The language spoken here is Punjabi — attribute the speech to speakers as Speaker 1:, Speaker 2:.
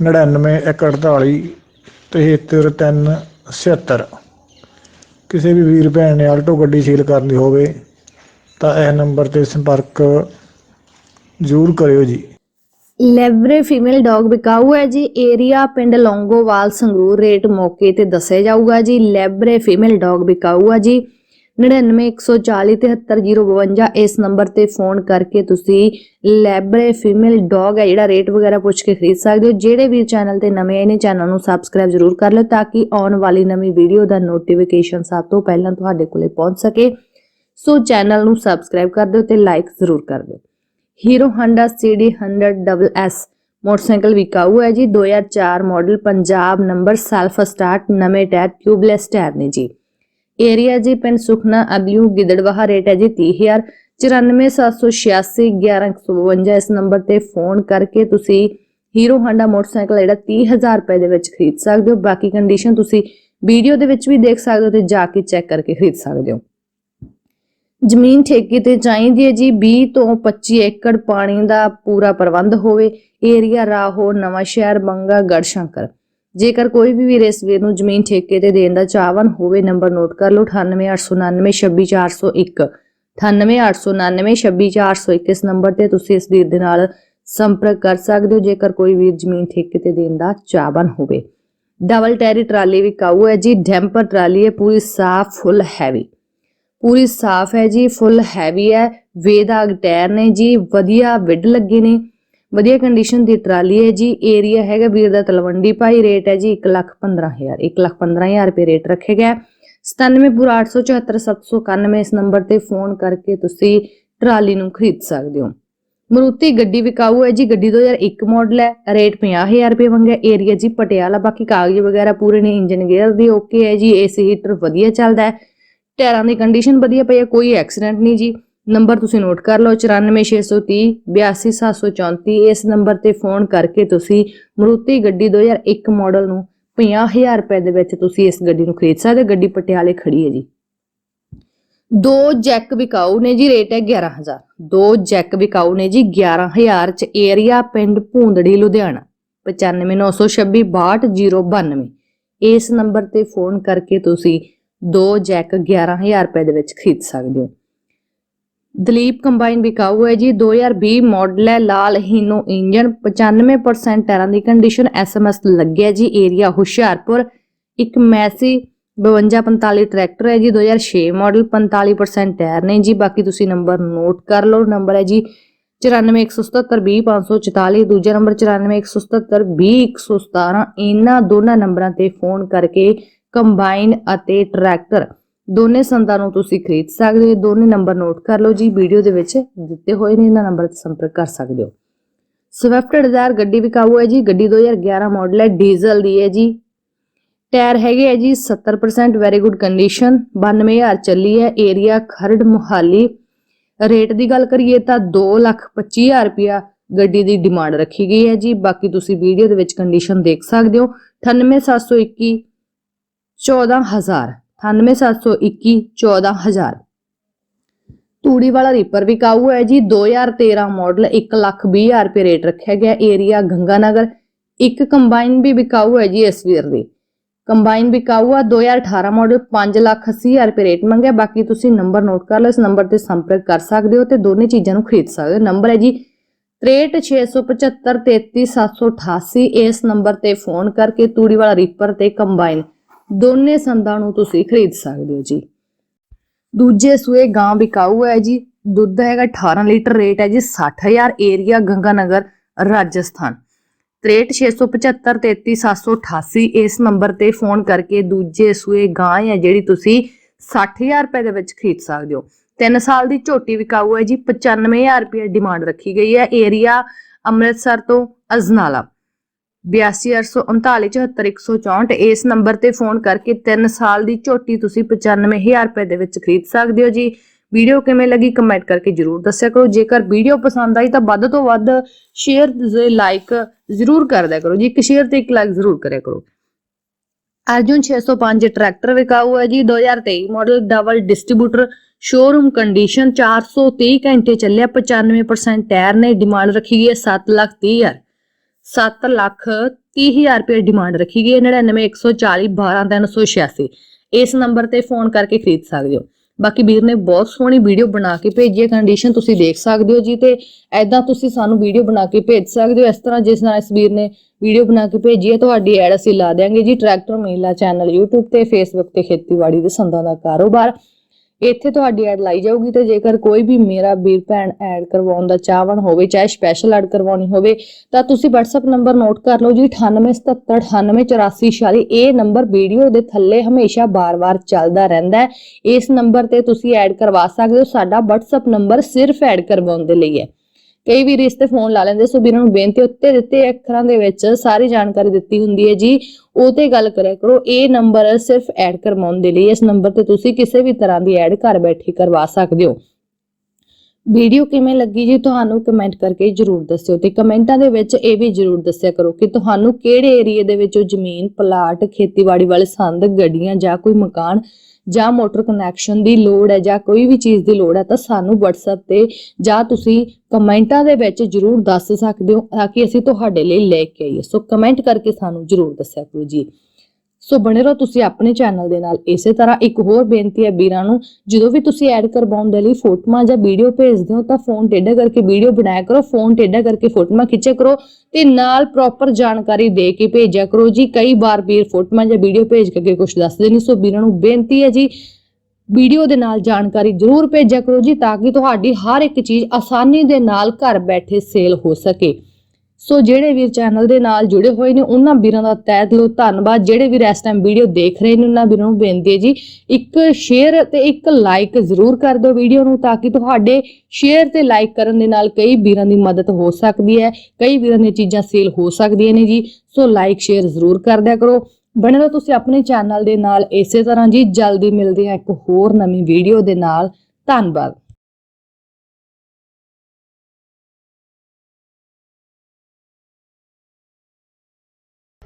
Speaker 1: 9948 73376 ਕਿਸੇ ਵੀ ਵੀਰ ਭੈਣ ਨੇ ਆਲਟੋ ਗੱਡੀ ਸੇਲ ਕਰਨੀ ਹੋਵੇ, ਤਾਂ ਇਹ ਨੰਬਰ ਤੇ ਸੰਪਰਕ ਜ਼ਰੂਰ ਕਰਿਓ ਜੀ।
Speaker 2: ਲੈਬਰੇ ਫੀਮੇਲ ਡੌਗ ਵਿਕਾਊ ਹੈ ਜੀ। ਏਰੀਆ ਪਿੰਡ ਲੌਂਗੋਵਾਲ ਸੰਗਰੂਰ ਰੇਟ ਮੌਕੇ ਤੇ ਦੱਸਿਆ ਜਾਊਗਾ ਜੀ। ਲੈਬਰੇ ਫੀਮੇਲ ਡੌਗ ਵਿਕਾਊ ਹੈ ਜੀ। 9914473052 ਇਸ ਨੰਬਰ ਤੇ ਫੋਨ ਕਰਕੇ ਤੁਸੀਂ ਲੈਬਰੇ ਫੀਮੇਲ ਡੌਗ ਹੈ, ਜਿਹੜਾ ਰੇਟ ਵਗੈਰਾ ਪੁੱਛ ਕੇ ਖਰੀਦ ਸਕਦੇ ਹੋ। ਜਿਹੜੇ ਵੀ ਚੈਨਲ ਤੇ ਨਵੇਂ ਆਏ ਨੇ, ਚੈਨਲ ਨੂੰ ਸਬਸਕ੍ਰਾਈਬ ਜ਼ਰੂਰ ਕਰ ਲਓ, ਤਾਂ ਕਿ ਆਉਣ ਵਾਲੀ ਨਵੀਂ ਵੀਡੀਓ ਦਾ ਨੋਟੀਫਿਕੇਸ਼ਨ ਸਭ ਤੋਂ ਪਹਿਲਾਂ ਤੁਹਾਡੇ ਕੋਲੇ ਪਹੁੰਚ ਸਕੇ। ਸੋ ਚੈਨਲ ਨੂੰ ਸਬਸਕ੍ਰਾਈਬ ਕਰ ਦਿਓ ਤੇ ਲਾਈਕ ਜ਼ਰੂਰ ਕਰ ਦਿਓ। Hero Honda CD 100 double S motorcycle ਵਿਕਾਊ ਹੈ ਜੀ 2004 model, Punjab number, self start, ਨਵੇਂ ਟਾਇਰ, ਟਿਊਬਲੈਸ ਟਾਇਰ ਨੇ ਜੀ। ਏਰੀਆ ਜੀ ਪਿੰਡ ਸੁਖਨਾ ਅਬਲਿਊ ਗਿੱਦੜਵਾਹਾ ਰੇਟ ਹੈ ਜੀ 30000 94786 11152 ਇਸ ਨੰਬਰ ਤੇ ਫੋਨ ਕਰਕੇ ਤੁਸੀਂ ਹੀਰੋ ਹਾਂਡਾ ਮੋਟਰਸਾਈਕਲ ਜਿਹੜਾ 30000 ਰੁਪਏ ਦੇ ਵਿੱਚ ਖਰੀਦ ਸਕਦੇ ਹੋ। ਬਾਕੀ ਕੰਡੀਸ਼ਨ ਤੁਸੀਂ ਵੀਡੀਓ ਦੇ ਵਿੱਚ ਵੀ ਦੇਖ ਸਕਦੇ ਹੋ ਤੇ ਜਾ ਕੇ ਚੈੱਕ ਕਰਕੇ ਖਰੀਦ ਸਕਦੇ ਹੋ। ਜ਼ਮੀਨ ਠੇਕੇ ਤੇ ਚਾਹੀਦੀ ਹੈ ਜੀ 20 ਤੋਂ 25 ਏਕੜ ਪਾਣੀ ਦਾ ਪੂਰਾ ਪ੍ਰਬੰਧ ਹੋਵੇ। ਏਰੀਆ ਰਾਹੋ ਨਵਾਂ ਸ਼ਹਿਰ ਬੰਗਾ ਗੜਸ਼ੰਕਰ ਜੇਕਰ ਕੋਈ ਵੀ ਵੀਰ ਇਸ ਵੀਰ ਨੂੰ ਜ਼ਮੀਨ ਠੇਕੇ ਤੇ ਦੇਣ ਦਾ ਚਾਹਵਨ ਹੋਵੇ, ਨੰਬਰ ਨੋਟ ਕਰ ਲਓ 9889926401 9889926401 ਇਸ ਨੰਬਰ ਤੇ ਤੁਸੀਂ ਇਸ ਵੀਰ ਦੇ ਨਾਲ ਸੰਪਰਕ ਕਰ ਸਕਦੇ ਹੋ, ਜੇਕਰ ਕੋਈ ਵੀਰ ਜ਼ਮੀਨ ਠੇਕੇ ਤੇ ਦੇਣ ਦਾ ਚਾਹਵਨ ਹੋਵੇ। ਡਬਲ ਟੈਰੀ ਟਰਾਲੀ ਵੀ ਕਾਊ ਹੈ ਜੀ, ਡੈਂਪਰ ਟਰਾਲੀ ਹੈ, ਪੂਰੀ ਸਾਫ਼, ਫੁੱਲ ਹੈਵੀ। ਪੂਰੀ ਸਾਫ਼ ਹੈ ਜੀ, ਫੁੱਲ ਹੈਵੀ ਹੈ ਵੇਦਾਗ ਟਾਇਰ ਨੇ ਜੀ, ਵਧੀਆ ਵਿੱਡ ਲੱਗੇ ਨੇ। ਵਧੀਆ ਕੰਡੀਸ਼ਨ ਦੀ ਟਰਾਲੀ ਹੈ ਜੀ ਏਰੀਆ ਹੈਗਾ ਵੀਰ ਦਾ ਤਲਵੰਡੀ ਭਾਈ ਰੇਟ ਹੈ ਜੀ 115000 115000 ਰੁਪਏ ਰੇਟ ਰੱਖਿਆ ਗਿਆ 9784747791 ਇਸ ਨੰਬਰ ਤੇ ਫੋਨ ਕਰਕੇ ਤੁਸੀਂ ਟਰਾਲੀ ਨੂੰ ਖਰੀਦ ਸਕਦੇ ਹੋ। ਮਰੂਤੀ ਗੱਡੀ ਵਿਕਾਊ ਹੈ ਜੀ, ਗੱਡੀ 2001 ਮਾਡਲ ਹੈ ਰੇਟ 50000 ਰੁਪਏ ਮੰਗਿਆ ਏਰੀਆ ਜੀ ਪਟਿਆਲਾ, ਬਾਕੀ ਕਾਗਜ਼ ਵਗੈਰਾ ਪੂਰੇ ਨੇ ਇੰਜਨ ਗੇਅਰ ਦੀ ਓਕੇ ਹੈ ਜੀ ਏਸੀ ਹੀਟਰ ਵਧੀਆ ਚੱਲਦਾ ਹੈ। ਟਾਇਰਾਂ ਦੀ ਕੰਡੀਸ਼ਨ ਵਧੀਆ ਪਈ ਹੈ, ਕੋਈ ਐਕਸੀਡੈਂਟ ਨਹੀਂ ਜੀ। ਨੰਬਰ ਤੁਸੀਂ ਨੋਟ ਕਰ ਲਓ 94630 82734 ਇਸ ਨੰਬਰ ਤੇ ਫੋਨ ਕਰਕੇ ਤੁਸੀਂ ਮਰੂਤੀ ਗੱਡੀ 2001 ਮਾਡਲ ਨੂੰ 50000 ਰੁਪਏ ਦੇ ਵਿੱਚ ਤੁਸੀਂ ਇਸ ਗੱਡੀ ਨੂੰ ਖਰੀਦ ਸਕਦੇ ਹੋ। ਗੱਡੀ ਪਟਿਆਲੇ ਖੜੀ ਹੈ ਜੀ। ਦੋ ਜੈਕ ਵਿਕਾਊ ਨੇ ਜੀ, ਰੇਟ ਹੈ 11000 ਦੋ ਜੈਕ ਵਿਕਾਊ ਨੇ ਜੀ 11000 ਚ ਏਰੀਆ ਪਿੰਡ ਭੂੰਦੜੀ, ਲੁਧਿਆਣਾ। 9596262092 ਇਸ ਨੰਬਰ ਤੇ ਫੋਨ ਕਰਕੇ ਤੁਸੀਂ ਦੋ ਜੈਕ 11000 ਰੁਪਏ ਦੇ ਵਿੱਚ ਖਰੀਦ ਸਕਦੇ ਹੋ। ਦਲੀਪ ਕੰਬਾਈਨ ਵਿਕਾਊ ਹੈ ਜੀ। 2020 ਮਾਡਲ ਹੈ, ਲਾਲ ਹੀਨੋ ਇੰਜਨ 95% ਟਾਇਰਾਂ ਦੀ ਕੰਡੀਸ਼ਨ ਐਸਐਮਐਸ ਲੱਗਿਆ ਜੀ, ਏਰੀਆ ਹੁਸ਼ਿਆਰਪੁਰ। ਇੱਕ ਮੈਸੀ 5245 ਟਰੈਕਟਰ ਹੈ ਜੀ 2006 ਮਾਡਲ 45% ਟਾਇਰ ਨੇ ਜੀ। ਬਾਕੀ ਤੁਸੀਂ ਨੰਬਰ ਨੋਟ ਕਰ ਲਓ। ਨੰਬਰ ਹੈ ਜੀ 9417720544 ਦੂਜਾ ਨੰਬਰ 9417720117 ਇਹਨਾਂ ਦੋਨਾਂ ਨੰਬਰਾਂ ਤੇ ਫੋਨ ਕਰਕੇ ਕੰਬਾਈਨ ਅਤੇ ਟਰੈਕਟਰ ਦੋਨੇ ਸੰਦਾਂ ਨੂੰ ਤੁਸੀਂ ਖਰੀਦ ਸਕਦੇ ਹੋ ਦੋਨੇ ਨੰਬਰ ਨੋਟ ਕਰ ਲਓ ਜੀ, ਵੀਡੀਓ ਦੇ ਵਿੱਚ ਦਿੱਤੇ ਹੋਏ ਨੇ, ਇਹਨਾਂ ਨੰਬਰ ਤੇ ਸੰਪਰਕ ਕਰ ਸਕਦੇ ਹੋ। ਸਵਿਫਟ ਡਿਜ਼ਾਇਰ ਗੱਡੀ ਵਿਕਾਊ ਹੈ ਜੀ, ਗੱਡੀ 2011 ਮਾਡਲ ਹੈ ਡੀਜ਼ਲ ਦੀ ਹੈ ਜੀ। ਟਾਇਰ ਹੈਗੇ ਹੈ ਜੀ 70% ਵੈਰੀ ਗੁੱਡ ਕੰਡੀਸ਼ਨ 92000 ਚੱਲੀ ਹੈ ਏਰੀਆ ਖਰੜ ਮੁਹਾਲੀ। ਰੇਟ ਦੀ ਗੱਲ ਕਰੀਏ ਤਾਂ 225000 ਰੁਪਿਆ ਗੱਡੀ ਦੀ ਡਿਮਾਂਡ ਰੱਖੀ ਗਈ ਹੈ ਜੀ, ਬਾਕੀ ਤੁਸੀਂ ਵੀਡੀਓ ਦੇ ਵਿੱਚ ਕੰਡੀਸ਼ਨ ਦੇਖ ਸਕਦੇ ਹੋ। 98721 14000 98721 14000 ਤੂੜੀ ਵਾਲਾ ਰੀਪਰ ਵਿਕਾਊ ਹੈ ਜੀ? 2013 ਮਾਡਲ 120000 ਰੁਪਏ ਰੇਟ ਰੱਖਿਆ ਗਿਆ। ਏਰੀਆ ਗੰਗਾਨਗਰ। ਇੱਕ ਕੰਬਾਈਨ ਵੀ ਵਿਕਾਊ ਹੈ ਜੀ ਇਸ ਵੀਰ ਦੀ। ਕੰਬਾਈਨ ਵਿਕਾਊ ਆ 2018 ਮਾਡਲ 580000 ਰੁਪਏ ਰੇਟ ਮੰਗਿਆ। ਬਾਕੀ ਤੁਸੀਂ ਨੰਬਰ ਨੋਟ ਕਰ ਲਓ, ਇਸ ਨੰਬਰ ਤੇ ਸੰਪਰਕ ਕਰ ਸਕਦੇ ਹੋ ਤੇ ਦੋਨੇ ਚੀਜ਼ਾਂ ਨੂੰ ਖਰੀਦ ਸਕਦੇ ਹੋ। ਨੰਬਰ ਹੈ ਜੀ 6367533788 ਇਸ ਨੰਬਰ ਤੇ ਫੋਨ ਕਰਕੇ ਤੂੜੀ ਵਾਲਾ ਰੀਪਰ ਤੇ ਕੰਬਾਈਨ ਦੋਨੇ ਸੰਦਾਂ ਨੂੰ ਤੁਸੀਂ ਖਰੀਦ ਸਕਦੇ ਹੋ ਜੀ। ਦੂਜੇ ਸੂਏ ਗਾਂ ਵਿਕਾਊ ਹੈ ਜੀ। ਦੁੱਧ ਹੈਗਾ 18 ਲੀਟਰ ਰੇਟ ਹੈ ਜੀ। 60000 ਏਰੀਆ ਗੰਗਾਨਗਰ, ਰਾਜਸਥਾਨ। 6367533788 ਇਸ ਨੰਬਰ ਤੇ ਫੋਨ ਕਰਕੇ ਦੂਜੇ ਸੂਏ ਗਾਂ ਹੈ ਜਿਹੜੀ ਤੁਸੀਂ 60000 ਰੁਪਏ ਦੇ ਵਿੱਚ ਖਰੀਦ ਸਕਦੇ ਹੋ। 3 ਸਾਲ ਦੀ ਝੋਟੀ ਵਿਕਾਊ ਹੈ ਜੀ। 95000 ਰੁਪਏ ਡਿਮਾਂਡ ਰੱਖੀ ਗਈ ਹੈ। ਏਰੀਆ ਅੰਮ੍ਰਿਤਸਰ ਤੋਂ ਅਜਨਾਲਾ। 8239374164 ਇਸ ਨੰਬਰ ਤੇ ਫੋਨ ਕਰਕੇ 3 ਸਾਲ ਦੀ ਝੋਟੀ ਤੁਸੀਂ 95000 ਰੁਪਏ ਦੇ ਵਿੱਚ ਖਰੀਦ ਸਕਦੇ ਹੋ ਜੀ। ਵੀਡੀਓ ਕਿਵੇਂ ਲੱਗੀ ਕਮੈਂਟ ਕਰਕੇ ਜਰੂਰ ਦੱਸਿਆ ਕਰੋ। ਜੇਕਰ ਵੀਡੀਓ ਪਸੰਦ ਆਈ ਤਾਂ ਵੱਧ ਤੋਂ ਵੱਧ ਸ਼ੇਅਰ ਤੇ ਲਾਈਕ ਜਰੂਰ ਕਰ ਦਿਆ ਕਰੋ ਜੀ। ਇੱਕ ਸ਼ੇਅਰ ਤੇ ਇੱਕ ਲਾਈਕ ਜਰੂਰ ਕਰਿਆ ਕਰੋ। ਅਰਜੁਨ 605 ਟਰੈਕਟਰ ਵਿਕਾਊ ਹੈ ਜੀ। 2023 model double distributor showroom condition 430 ਘੰਟੇ ਚੱਲਿਆ 95% ਟਾਇਰ ਨੇ ਡਿਮਾਂਡ ਰੱਖੀ ਗਈ ਹੈ 7 ਲੱਖ 30 ਹਜ਼ਾਰ। 7 ਲੱਖ 30 ਹਜ਼ਾਰ ਰੁਪਏ ਡਿਮਾਂਡ ਰੱਖੀ ਗਈ ਹੈ 99140 12386 ਇਸ ਨੰਬਰ ਤੇ ਫੋਨ ਕਰਕੇ ਖਰੀਦ ਸਕਦੇ ਹੋ। ਬਾਕੀ ਵੀਰ ਨੇ ਬਹੁਤ ਸੋਹਣੀ ਵੀਡੀਓ ਬਣਾ ਕੇ ਭੇਜੀ ਹੈ ਕੰਡੀਸ਼ਨ ਤੁਸੀਂ ਦੇਖ ਸਕਦੇ ਹੋ ਜੀ ਤੇ ਐਦਾਂ ਤੁਸੀਂ ਸਾਨੂੰ ਵੀਡੀਓ ਬਣਾ ਕੇ ਭੇਜ ਸਕਦੇ ਹੋ। ਇਸ ਤਰ੍ਹਾਂ ਜਿਸ ਨਾਲ ਇਸ ਵੀਰ ਨੇ ਵੀਡੀਓ ਬਣਾ ਕੇ ਭੇਜੀ ਹੈ, ਤੁਹਾਡੀ ਐਡ ਅਸੀਂ ਲਾ ਦਿਆਂਗੇ ਜੀ ਟਰੈਕਟਰ ਮਹਿਲਾ ਚੈਨਲ YouTube ਤੇ, Facebook ਤੇ ਖੇਤੀਬਾੜੀ ਦੇ ਸੰਦਾਂ ਦਾ ਕਾਰੋਬਾਰ। ਇੱਥੇ ਤੁਹਾਡੀ ਐਡ ਲਾਈ ਜਾਊਗੀ ਤੇ ਜੇਕਰ ਕੋਈ ਵੀ ਮੇਰਾ ਵੀਰ ਭੈਣ ਐਡ ਕਰਵਾਉਣ ਦਾ ਚਾਹਵਣ ਹੋਵੇ, ਚਾਹੇ ਸਪੈਸ਼ਲ ਐਡ ਕਰਵਾਉਣੀ ਹੋਵੇ, ਤਾਂ ਤੁਸੀਂ WhatsApp ਨੰਬਰ ਨੋਟ ਕਰ ਲਓ ਜੀ 9877988446 ਇਹ ਨੰਬਰ ਵੀਡੀਓ ਦੇ ਥੱਲੇ ਹਮੇਸ਼ਾ ਬਾਰ-ਬਾਰ ਚੱਲਦਾ ਰਹਿੰਦਾ ਹੈ। ਇਸ ਨੰਬਰ ਤੇ ਤੁਸੀਂ ਐਡ ਕਰਵਾ ਸਕਦੇ ਹੋ, ਸਾਡਾ WhatsApp ਨੰਬਰ ਸਿਰਫ ਐਡ ਕਰਵਾਉਣ ਦੇ ਲਈ ਹੈ। ਕਈ ਵੀ ਇਸ ਫੋਨ ਲਾ ਲੈਂਦੇ, ਸੋ ਵੀਰਾਂ ਨੂੰ ਬੇਨਤੀ ਉੱਤੇ ਦਿੱਤੇ ਅੱਖਰਾਂ ਦੇ ਵਿੱਚ ਸਾਰੀ ਜਾਣਕਾਰੀ ਦਿੱਤੀ ਹੁੰਦੀ ਹੈ ਜੀ। ਉਹ ਤੇ ਗੱਲ ਕਰਿਆ ਕਰੋ, ਇਹ ਨੰਬਰ ਸਿਰਫ ਐਡ ਕਰਵਾਉਣ ਦੇ ਲਈ, ਇਸ ਨੰਬਰ ਤੇ ਤੁਸੀਂ ਕਿਸੇ ਵੀ ਤਰ੍ਹਾਂ ਦੀ ਐਡ ਘਰ ਬੈਠੇ ਕਰਵਾ ਸਕਦੇ ਹੋ। ਵੀਡੀਓ ਕਿਵੇਂ ਲੱਗੀ ਜੀ, ਤੁਹਾਨੂੰ ਕਮੈਂਟ ਕਰਕੇ ਜਰੂਰ ਦੱਸਿਓ ਤੇ ਕਮੈਂਟਾਂ ਦੇ ਵਿੱਚ ਇਹ ਵੀ ਜਰੂਰ ਦੱਸਿਆ ਕਰੋ ਕਿ ਤੁਹਾਨੂੰ ਕਿਹੜੇ ਏਰੀਏ ਦੇ ਵਿੱਚ ਜ਼ਮੀਨ, ਪਲਾਟ, ਖੇਤੀਬਾੜੀ ਵਾਲੇ ਸੰਦ, ਗੱਡੀਆਂ ਜਾਂ ਕੋਈ ਮਕਾਨ ਜਾਂ ਮੋਟਰ ਕਨੈਕਸ਼ਨ ਦੀ ਲੋੜ ਹੈ ਜਾਂ ਕੋਈ ਵੀ ਚੀਜ਼ ਦੀ ਲੋੜ ਹੈ, ਤਾਂ ਸਾਨੂੰ WhatsApp ਤੇ ਜਾਂ ਤੁਸੀਂ ਕਮੈਂਟਾਂ ਦੇ ਵਿੱਚ ਜਰੂਰ ਦੱਸ ਸਕਦੇ ਹੋ, ਤਾਂ ਕਿ ਅਸੀਂ ਤੁਹਾਡੇ ਲਈ ਲੈ ਕੇ ਆਈਏ। ਸੋ ਕਮੈਂਟ ਕਰਕੇ ਸਾਨੂੰ ਜਰੂਰ ਦੱਸਿਆ ਕਰੋ ਜੀ। ਸੋ ਬਣੇ ਰਹੋ ਤੁਸੀਂ ਆਪਣੇ ਚੈਨਲ ਦੇ ਨਾਲ। ਇਸੇ ਤਰ੍ਹਾਂ ਇੱਕ ਹੋਰ ਬੇਨਤੀ ਹੈ ਵੀਰਾਂ ਨੂੰ, ਜਦੋਂ ਵੀ ਤੁਸੀਂ ਐਡ ਕਰਵਾਉਣ ਦੇ ਲਈ ਫੋਟੋਆਂ ਜਾਂ ਵੀਡੀਓ ਭੇਜਦੇ ਹੋ, ਤਾਂ ਫੋਨ ਟੇਢਾ ਕਰਕੇ ਵੀਡੀਓ ਬਣਾਇਆ ਕਰੋ ਫੋਨ ਟੇਢਾ ਕਰਕੇ ਫੋਟੋਆਂ ਖਿੱਚਿਆ ਕਰੋ ਤੇ ਨਾਲ ਪ੍ਰੋਪਰ ਜਾਣਕਾਰੀ ਦੇ ਕੇ ਭੇਜਿਆ ਕਰੋ ਜੀ। ਕਈ ਵਾਰ ਵੀਰ ਫੋਟੋਆਂ ਜਾਂ ਵੀਡੀਓ ਭੇਜ ਕੇ ਅੱਗੇ ਕੁਝ ਦੱਸਦੇ ਨਹੀਂ, ਸੋ ਵੀਰਾਂ ਨੂੰ ਬੇਨਤੀ ਹੈ ਜੀ ਵੀਡੀਓ ਦੇ ਨਾਲ ਜਾਣਕਾਰੀ ਜ਼ਰੂਰ ਭੇਜਿਆ ਕਰੋ ਜੀ, ਤਾਂ ਕਿ ਤੁਹਾਡੀ ਹਰ ਇੱਕ ਚੀਜ਼ ਆਸਾਨੀ ਦੇ ਨਾਲ ਘਰ ਬੈਠੇ ਸੇਲ ਹੋ ਸਕੇ। ਸੋ ਜਿਹੜੇ ਵੀਰ ਚੈਨਲ ਦੇ ਨਾਲ ਜੁੜੇ ਹੋਏ ਨੇ, ਉਹਨਾਂ ਵੀਰਾਂ ਦਾ ਤਹਿ ਦਿਲੋਂ ਧੰਨਵਾਦ। ਜਿਹੜੇ ਵੀਰ ਇਸ ਟਾਈਮ ਵੀਡੀਓ ਦੇਖ ਰਹੇ ਨੇ, ਉਹਨਾਂ ਵੀਰਾਂ ਨੂੰ ਬੇਨਤੀ ਹੈ ਜੀ, ਇੱਕ ਸ਼ੇਅਰ ਤੇ ਇੱਕ ਲਾਈਕ ਜ਼ਰੂਰ ਕਰ ਦਿਓ ਵੀਡੀਓ ਨੂੰ, ਤਾਂ ਕਿ ਤੁਹਾਡੇ ਸ਼ੇਅਰ ਤੇ ਲਾਈਕ ਕਰਨ ਦੇ ਨਾਲ ਕਈ ਵੀਰਾਂ ਦੀ ਮਦਦ ਹੋ ਸਕਦੀ ਹੈ, ਕਈ ਵੀਰਾਂ ਦੀਆਂ ਚੀਜ਼ਾਂ ਸੇਲ ਹੋ ਸਕਦੀਆਂ ਨੇ ਜੀ। ਸੋ ਲਾਈਕ ਸ਼ੇਅਰ ਜ਼ਰੂਰ ਕਰ ਦਿਆ ਕਰੋ। ਬਣੇ ਰਹੋ ਤੁਸੀਂ ਆਪਣੇ ਚੈਨਲ ਦੇ ਨਾਲ ਇਸੇ ਤਰ੍ਹਾਂ ਜੀ। ਜਲਦੀ ਮਿਲਦੇ ਹਾਂ ਇੱਕ ਹੋਰ ਨਵੀਂ ਵੀਡੀਓ ਦੇ ਨਾਲ। ਧੰਨਵਾਦ।